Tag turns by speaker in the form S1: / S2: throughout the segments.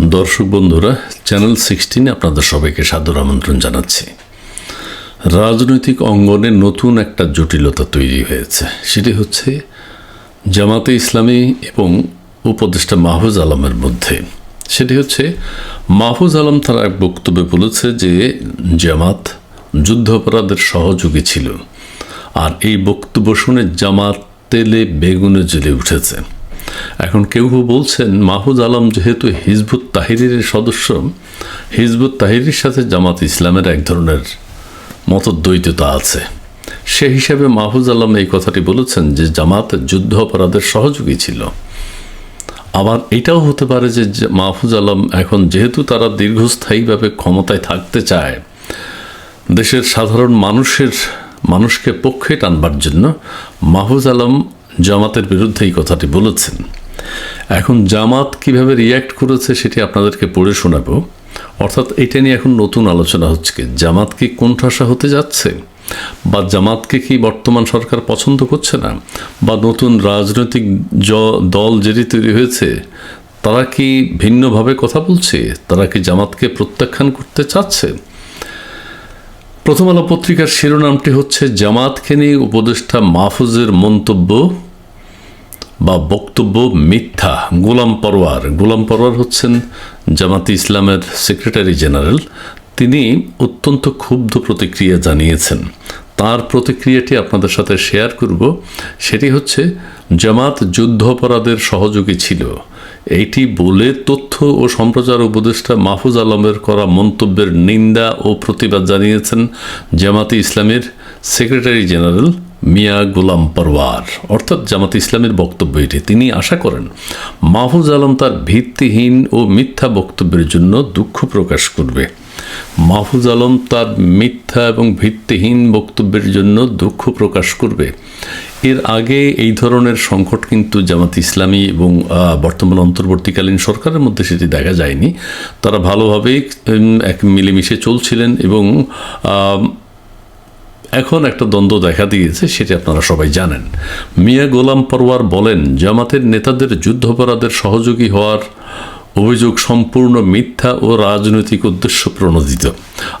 S1: দর্শক বন্ধুরা চ্যানেল সিক্সটিনে আপনাদের সবাইকে সাদর আমন্ত্রণ জানাচ্ছি। রাজনৈতিক অঙ্গনে নতুন একটা জটিলতা তৈরি হয়েছে। সেটি হচ্ছে জামাতে ইসলামী এবং উপদেষ্টা মাহফুজ আলমের মধ্যে। সেটি হচ্ছে, মাহফুজ আলম তার এক বক্তব্যে বলেছে যে, জামাত যুদ্ধাপরাধের সহযোগী ছিল। আর এই বক্তব্য শুনে জামাত তেলে বেগুনে জ্বলে উঠেছে। এখন কেউ কেউ বলছেন, মাহফুজ আলম যেহেতু হিজবুত তাহিরের সদস্য, হিজবুত তাহিরের সাথে জামাত ইসলামের এক ধরনের মতদ্বৈততা আছে। সে হিসাবে মাহফুজ আলম এই কথাটি বলেছেন যে, জামাত যুদ্ধ অপরাধের সহযোগী ছিল। আবার এটাও হতে পারে যে, যে- মাহফুজ আলম এখন যেহেতু তারা দীর্ঘস্থায়ীভাবে ক্ষমতায় থাকতে চায়, দেশের সাধারণ মানুষের, মানুষকে পক্ষে টানবার জন্য, মাহফুজ আলম জামাতের বিরুদ্ধে এই কথাটি বলেছেন। এখন জামাত কীভাবে রিয়্যাক্ট করেছে সেটি আপনাদেরকে পড়ে শোনাবো। অর্থাৎ এটা নিয়ে এখন নতুন আলোচনা হচ্ছে জামাত কি কোণঠাসা হতে যাচ্ছে? বা জামাতকে কি বর্তমান সরকার পছন্দ করছে না? বা নতুন রাজনৈতিক দল যেটি তৈরি হয়েছে, তারা কি ভিন্নভাবে কথা বলছে? তারা কি জামাতকে প্রত্যাখ্যান করতে চাচ্ছে? প্রথম আলো পত্রিকার শিরোনামটি হচ্ছে জামাতকে নিয়ে উপদেষ্টা মাহফুজের মন্তব্য বা বক্তব্য মিথ্যা। গোলাম পরোয়ার। গোলাম পরোয়ার হচ্ছেন জামাতি ইসলামের সেক্রেটারি জেনারেল। তিনি অত্যন্ত ক্ষুব্ধ প্রতিক্রিয়া জানিয়েছেন। তার প্রতিক্রিয়াটি আপনাদের সাথে শেয়ার করব। সেটি হচ্ছে, জামাত যুদ্ধ অপরাধের সহযোগী ছিল। এইটি বলে তথ্য ও সম্প্রচার উপদেষ্টা মাহফুজ আলমের করা মন্তব্যের নিন্দা ও প্রতিবাদ জানিয়েছেন জামাতি ইসলামের সেক্রেটারি জেনারেল মিয়া গোলাম পরওয়ার। অর্থাৎ জামাত ইসলামের বক্তব্য এটি। তিনি আশা করেন, মাহফুজ আলম তার ভিত্তিহীন ও মিথ্যা বক্তব্যের জন্য দুঃখ প্রকাশ করবে। মাহফুজ আলম তার মিথ্যা এবং ভিত্তিহীন বক্তব্যের জন্য দুঃখ প্রকাশ করবে। এর আগে এই ধরনের সংকট কিন্তু জামাত ইসলামী এবং বর্তমান অন্তর্বর্তীকালীন সরকারের মধ্যে সেটি দেখা যায়নি। তারা ভালোভাবেই এক মিলেমিশে চলছিলেন এবং এখন একটা দ্বন্দ্ব দেখা দিয়েছে, সেটি আপনারা সবাই জানেন। মিয়া গোলাম পরওয়ার বলেন, জামাতের নেতাদের যুদ্ধাপরাধের সহযোগী হওয়ার অভিযোগ সম্পূর্ণ মিথ্যা ও রাজনৈতিক উদ্দেশ্য প্রণোদিত।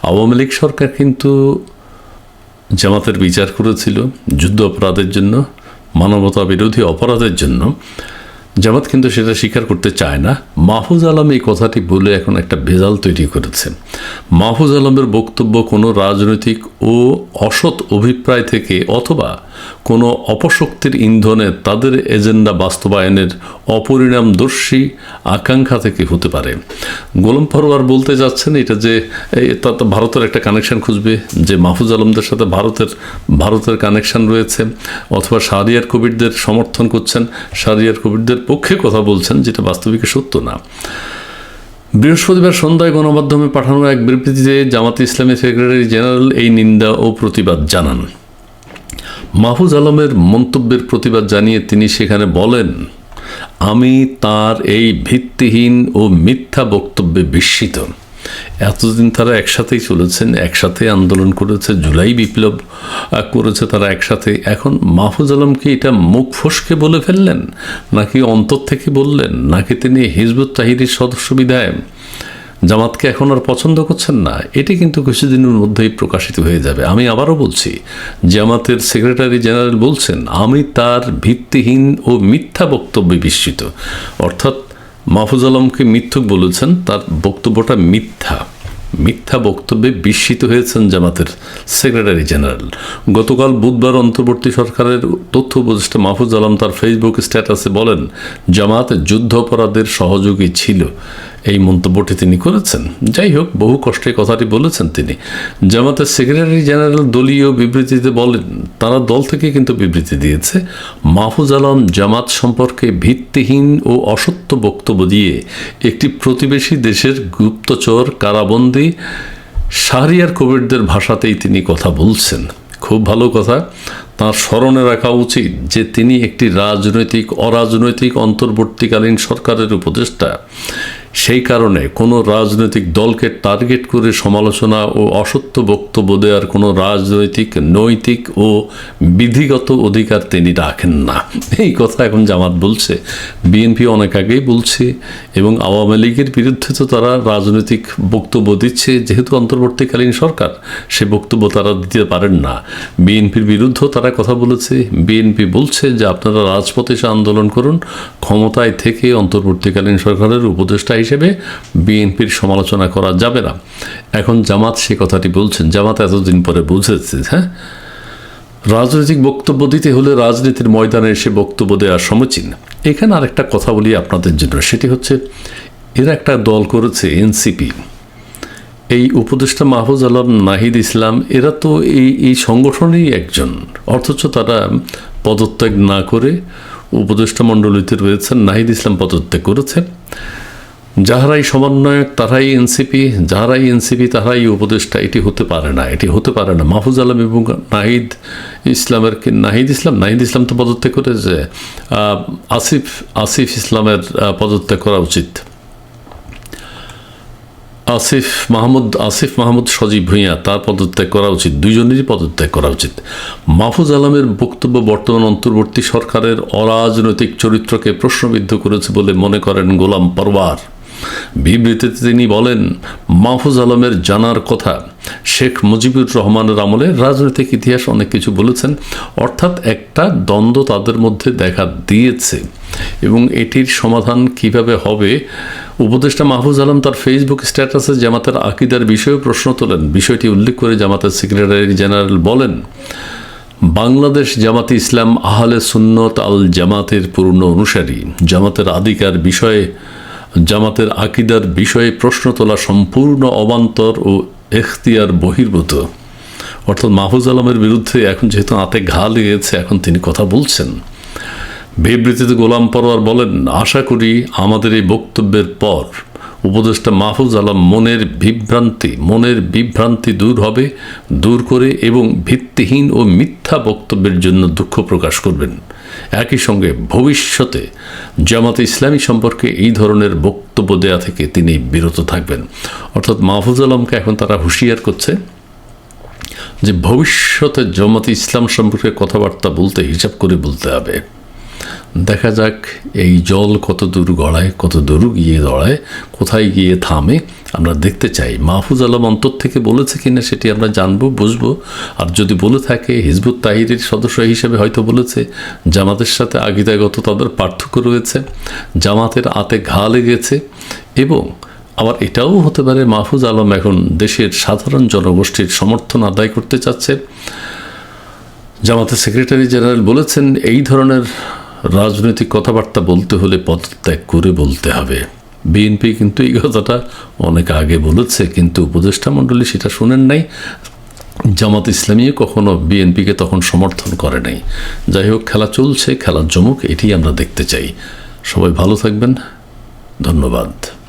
S1: আওয়ামী লীগ সরকার কিন্তু জামাতের বিচার করেছিল যুদ্ধ অপরাধের জন্য, মানবতা বিরোধী অপরাধের জন্য। জামাত কিন্তু সেটা স্বীকার করতে চায় না। মাহফুজ আলম এই কথাটি বলে এখন একটা ভেজাল তৈরি করেছে। মাহফুজ আলমের বক্তব্য কোনো রাজনৈতিক ও অসৎ অভিপ্রায় থেকে অথবা কোনো অপশক্তির ইন্ধনে তাদের এজেন্ডা বাস্তবায়নের অপরিণামদর্শী আকাঙ্ক্ষা থেকে হতে পারে। গোলাম পরোয়ার বলতে যাচ্ছেন এটা যে তা, তো ভারতের একটা কানেকশন খুঁজবে, যে মাহফুজ আলমদের সাথে ভারতের ভারতের কানেকশন রয়েছে, অথবা শাহরিয়ার কবিরদের সমর্থন করছেন, শাহরিয়ার কবিরদের পক্ষে কথা বলছেন, যেটা বাস্তবিক সত্য না। বৃহস্পতিবার সন্ধ্যায় গণমাধ্যমে পাঠানো এক বিবৃতিতে জামাত ইসলামী সেক্রেটারি জেনারেল এই নিন্দা ও প্রতিবাদ জানান। মাহফুজ আলমের মন্তব্যের প্রতিবাদ জানিয়ে তিনি সেখানে বলেন, আমি তার এই ভিত্তিহীন ও মিথ্যা বক্তব্যে বিস্মিত। এতদিন তারা একসাথেই চলেছেন, একসাথে আন্দোলন করেছে, জুলাই বিপ্লব করেছে তারা একসাথে। এখন মাহফুজ আলমকে এটা মুখ ফসকে বলে ফেললেন? নাকি অন্তর থেকে বললেন? নাকি তিনি হিজবুত তাহিরির সদস্য বিধায় জামাতকে এখন আর পছন্দ করছেন না, এটি কিন্তু কিছুদিনের মধ্যেই প্রকাশিত হয়ে যাবে। আমি আবারও বলছি, জামাতের সেক্রেটারি জেনারেল বলছেন, আমি তার ভিত্তিহীন ও মিথ্যা বক্তব্যে বিস্মিত। অর্থাৎ মাহফুজ আলমকে মিথ্যুক বলেছেন, তার বক্তব্যটা মিথ্যা। মিথ্যা বক্তব্যে বিস্মিত হয়েছেন জামাতের সেক্রেটারি জেনারেল। গতকাল বুধবার অন্তর্বর্তী সরকারের তথ্য উপদেষ্টা মাহফুজ আলম তার ফেসবুক স্ট্যাটাসে বলেন, জামাত যুদ্ধ অপরাধের সহযোগী ছিল। এই মন্তব্যটি তিনি করেছেন। যাই হোক, বহু কষ্টে কথাটি বলেছেন তিনি। জামাতের সেক্রেটারি জেনারেল দলীয় বিবৃতিতে বলেন, তারা দল থেকে কিন্তু বিবৃতি দিয়েছে, মাহফুজ আলম জামাত সম্পর্কে ভিত্তিহীন ও অসত্য বক্তব্য দিয়ে একটি প্রতিবেশী দেশের গুপ্তচর কারাবন্দী শাহরিয়ার কবিরদের ভাষাতেই তিনি কথা বলছেন। খুব ভালো কথা। তাঁর স্মরণে রাখা উচিত যে তিনি একটি রাজনৈতিক অরাজনৈতিক অন্তর্বর্তীকালীন সরকারের উপদেষ্টা। সেই কারণে কোনো রাজনৈতিক দলকে টার্গেট করে সমালোচনা ও অসত্য বক্তব্য দেওয়ার কোনো রাজনৈতিক, নৈতিক ও বিধিগত অধিকার তিনি রাখেন না। এই কথা এখন জামাত বলছে। বিএনপি অনেক আগেই বলছে এবং আওয়ামী লীগের বিরুদ্ধে তো তারা রাজনৈতিক বক্তব্য দিচ্ছে। যেহেতু অন্তর্বর্তীকালীন সরকার, সে বক্তব্য তারা দিতে পারেন না। বিএনপির বিরুদ্ধেও তারা কথা বলেছে। বিএনপি বলছে যে আপনারা রাজপথে এসে আন্দোলন করুন। ক্ষমতায় থেকে অন্তর্বর্তীকালীন সরকারের উপদেষ্টা হিসেবে বিএনপির সমালোচনা করা যাবে না। এখন জামাত সে কথাটি বলছেন। জামাত এতদিন পরে বুঝেছে হ্যাঁ? রাজনৈতিক বক্তব্য দিতে হলে রাজনীতির ময়দানে এসে বক্তব্য দেওয়া সমীচীন। এখানে আরেকটা কথা বলি আপনাদের জন্য, সেটি হচ্ছে এরা একটা দল করেছে, এনসিপি। এই উপদেষ্টা মাহফুজ আলম নাহিদ ইসলাম, এরা তো এই এই সংগঠনেরই একজন। অথচ তারা পদত্যাগ না করে উপদেষ্টা মণ্ডলীতে রয়েছেন, নাহিদ ইসলাম পদত্যাগ করেছেন। যাহারাই সমন্বয়ক তারাই এনসিপি, যাহারাই এনসিপি, তাহারাই উপদেষ্টা, এটি হতে পারে না, এটি হতে পারে না। মাহফুজ আলম এবং নাহিদ ইসলামের কি নাহিদ ইসলাম? নাহিদ ইসলাম তো পদত্যাগ করেছে। আসিফ আসিফ ইসলামের পদত্যাগ করা উচিত। আসিফ মাহমুদ আসিফ মাহমুদ সজীব ভূঁইয়া, তার পদত্যাগ করা উচিত। দুইজনেরই পদত্যাগ করা উচিত। মাহফুজ আলমের বক্তব্য বর্তমান অন্তর্বর্তী সরকারের অরাজনৈতিক চরিত্রকে প্রশ্নবিদ্ধ করেছে বলে মনে করেন গোলাম পরওয়ার। বিবৃতিতে তিনি বলেন, মাহফুজ আলমের জানার কথা শেখ মুজিবুর রহমানের আমলে রাজনৈতিক ইতিহাস অনেক কিছু বলেছেন, অর্থাৎ একটা দ্বন্দ্ব তাদের মধ্যে দেখা দিয়েছে। এবং এটির সমাধান কীভাবে হবে? উপদেষ্টা মাহফুজ আলম তার ফেসবুক স্ট্যাটাসে জামাতের আকিদার বিষয়ে প্রশ্ন তোলেন। বিষয়টি উল্লেখ করে জামাতের সেক্রেটারি জেনারেল বলেন, বাংলাদেশ জামাতে ইসলাম আহলে সুন্নত আল জামাতের পূর্ণ অনুসারী। জামাতের আদিকার বিষয়ে জামাতের আকিদার বিষয়ে প্রশ্ন তোলা সম্পূর্ণ অবান্তর ও এখতিয়ার বহির্ভূত। অর্থাৎ মাহফুজ আলমের বিরুদ্ধে এখন যেহেতু হাতে ঘা লেগেছে, এখন তিনি কথা বলছেন। বিবৃতিতে গোলাম পরোয়ার বলেন, আশা করি আমাদের এই বক্তব্যের পর উপদেষ্টা মাহফুজ আলম মনের বিভ্রান্তি মনের বিভ্রান্তি দূর হবে, দূর করে এবং ভিত্তিহীন ও মিথ্যা বক্তব্যের জন্য দুঃখ প্রকাশ করবেন। একই সঙ্গে ভবিষ্যতে জামাতে ইসলামী সম্পর্কে এই ধরনের বক্তব্য দেয়া থেকে তিনি বিরত থাকবেন। অর্থাৎ মাহফুজ আলমকে এখন তারা হুঁশিয়ার করছে যে ভবিষ্যতে জামাতে ইসলাম সম্পর্কে কথাবার্তা বলতে হিসাব করে বলতে হবে। দেখা যাক এই জল কত দূর গড়ায়, কত দূর গিয়ে দড়ায়, কোথায় গিয়ে থামে, আমরা দেখতে চাই। মাহফুজ আলম অন্তর থেকে বলেছে কিনা সেটি আমরা জানব, বুঝব। আর যদি বলে থাকে, হিজবুত তাহিরের সদস্য হিসেবে হয়তো বলেছে, জামাতের সাথে আগিদাগত তাদের পার্থক্য রয়েছে, জামাতের আতে ঘা লেগেছে, এবং আবার এটাও হতে পারে মাহফুজ আলম এখন দেশের সাধারণ জনগোষ্ঠীর সমর্থন আদায় করতে চাচ্ছে। জামাতের সেক্রেটারি জেনারেল বলেছেন, এই ধরনের রাজনৈতিক কথাবার্তা বলতে হলে পদত্যাগ করে বলতে হবে। বিএনপি কিন্তু এই কথাটা অনেক আগে বলেছে, কিন্তু উপদেষ্টা মণ্ডলী সেটা শোনেন নাই। জামাত ইসলামীও কখনো বিএনপিকে তখন সমর্থন করে নাই। যাই হোক, খেলা চলছে, খেলার জমুক এটি আমরা দেখতে চাই। সবাই ভালো থাকবেন। ধন্যবাদ।